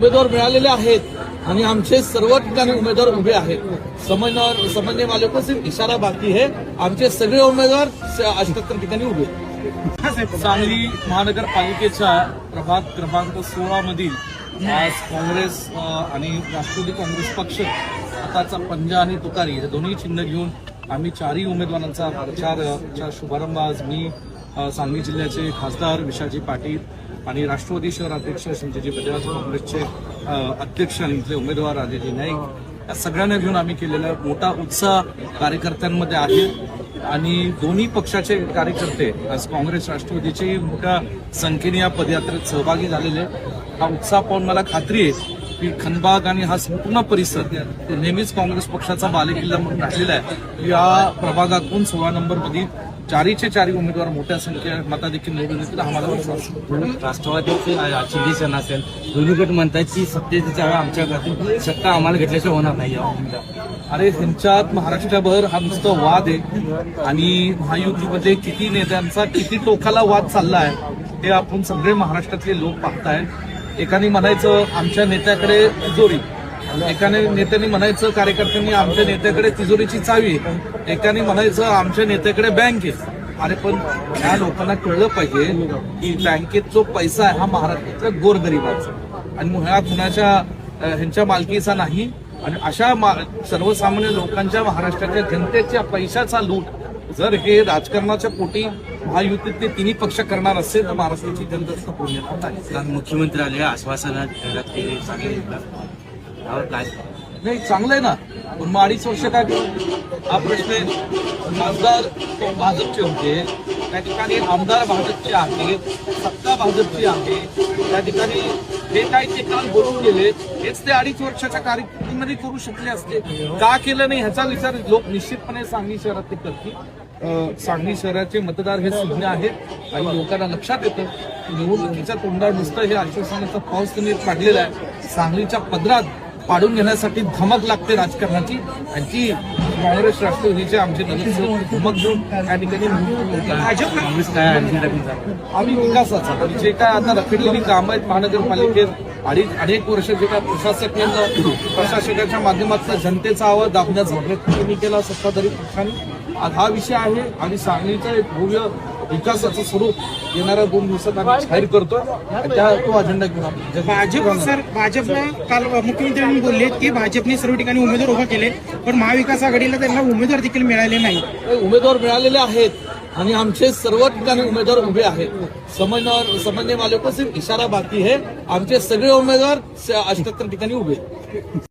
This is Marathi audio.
उमेदवार मिळालेले आहेत आणि आमचे सर्व ठिकाणी उमेदवार उभे आहेत. समन्वय समन्वय वाले सिर्फ इशारा बाकी आहे. आमचे सगळे उमेदवार अठ्याहत्तर ठिकाणी उभे सांगली महानगरपालिकेच्या प्रभाग क्रमांक सोळा मधील आज काँग्रेस आणि राष्ट्रवादी काँग्रेस पक्ष आताचा पंजा आणि तुकारी हे दोन्ही चिन्ह घेऊन आम्ही चारही उमेदवारांचा प्रचार शुभारंभ आज मी सांगली जिल्ह्याचे खासदार विशाजी पाटील आणि राष्ट्रवादी शहर अध्यक्ष संजयजी बजाज काँग्रेसचे अध्यक्ष आणि इथले उमेदवार राजेजी नाईक. या सगळ्यांना घेऊन आम्ही केलेला मोठा उत्साह कार्यकर्त्यांमध्ये आहे. आणि दोन्ही पक्षाचे कार्यकर्ते आज काँग्रेस राष्ट्रवादीचे मोठ्या संख्येने या पदयात्रेत सहभागी झालेले हा उत्साह पाहून मला खात्री आहे की खनबाग आणि हा संपूर्ण परिसर नेहमीच काँग्रेस पक्षाचा बालेकिल्ला म्हणून राहिलेला आहे. या प्रभागातून सोळा नंबरमध्ये चारीचे चारी उमेदवार मोठ्या संख्येने मताधिक्य निवडून येतील मला विश्वास आहे. राष्ट्रवादीचे चिंदी सेना असेल दोन्ही गट म्हणतात की सत्तेच्या वेळी आमच्या घरातून सत्ता आम्हाला घेतल्याशिवाय होणार नाही या अरे ह्यांच्यात महाराष्ट्रभर हा नुसतं वाद आहे. आणि महायुतीमध्ये किती नेत्यांचा किती टोकाला वाद चालला आहे हे आपण सगळे महाराष्ट्रातले लोक पाहताय एकाने म्हणायचं आमच्या नेत्याकडे तिजोरी. एकाने नेत्यांनी म्हणायचं कार्यकर्त्यांनी आमच्या नेत्याकडे तिजोरीची चावी एकाने म्हणायचं आमच्या नेत्याकडे बँक आहे. अरे पण ह्या लोकांना कळलं पाहिजे की बँकेत जो पैसा आहे हा महाराष्ट्रातल्या गोरगरिबाचा. आणि ह्या कुणाच्या ह्यांच्या मालकीचा नाही. आणि अशा मा- सर्वसामान्य लोकांच्या महाराष्ट्राच्या जनतेच्या पैशाचा लूट जर हे राजकारणाच्या पोटी महायुतीतले तिन्ही पक्ष करणार असेल तर महाराष्ट्राची जनता खपून येणार नाही. काय? नाही चांगलं आहे ना. पण मग अडीच वर्ष काय हा प्रश्न आहे. खासदार भाजपचे होते. त्या ठिकाणी आमदार भाजपचे आहे. सत्ता भाजपची आहे. त्या ठिकाणी हे काय ते काल बोलून गेले हेच ते अडीच वर्षाच्या कारकिर्दीमध्ये करू शकले असते. का केलं नाही ह्याचा विचार लोक निश्चितपणे सांगली शहरात ते करतील सांगली शहराचे मतदार हे सुज्ञ आहेत. आणि लोकांना लक्षात येतं निवडणुकीच्या तोंडावर नुसतं हे आश्वासनाचा पाऊस त्यांनी काढलेला आहे. सांगलीच्या पदरात पाडून घेण्यासाठी धमक लागते राजकारणाची. आणि ती काँग्रेस राष्ट्रवादीचे आमचे धमक घेऊन त्या ठिकाणी काँग्रेस काय आम्ही विकासाचा. पण जे काय आता रखडलेली कामं आहेत महानगरपालिकेत अडीच अनेक वर्ष जे काय प्रशासकांना प्रशासकाच्या माध्यमातून जनतेचा आवाज दाबण्याचा प्रयत्न केला सत्ताधारी पक्षाने. हा विषय आहे आणि सांगलीचं एक भव्य विकासाचं स्वरूप येणाऱ्या दोन दिवसात आम्ही जाहीर करतोय. आणि त्या तो अजेंडा घेऊन आपण भाजप सर भाजपनं काल मुख्यमंत्र्यांनी बोलले की भाजपने सर्व ठिकाणी उमेदवार उभा केले पण महाविकास आघाडीला त्यांना उमेदवार देखील मिळाले नाही. उमेदवार मिळालेले आहेत आणि आमचे सर्व ठिकाणी उमेदवार उभे आहेत. समन्वय समन्वय वाले को सिर्फ इशारा बाकी है आमचे सगळे उमेदवार अठ्याहत्तर ठिकाणी उभे.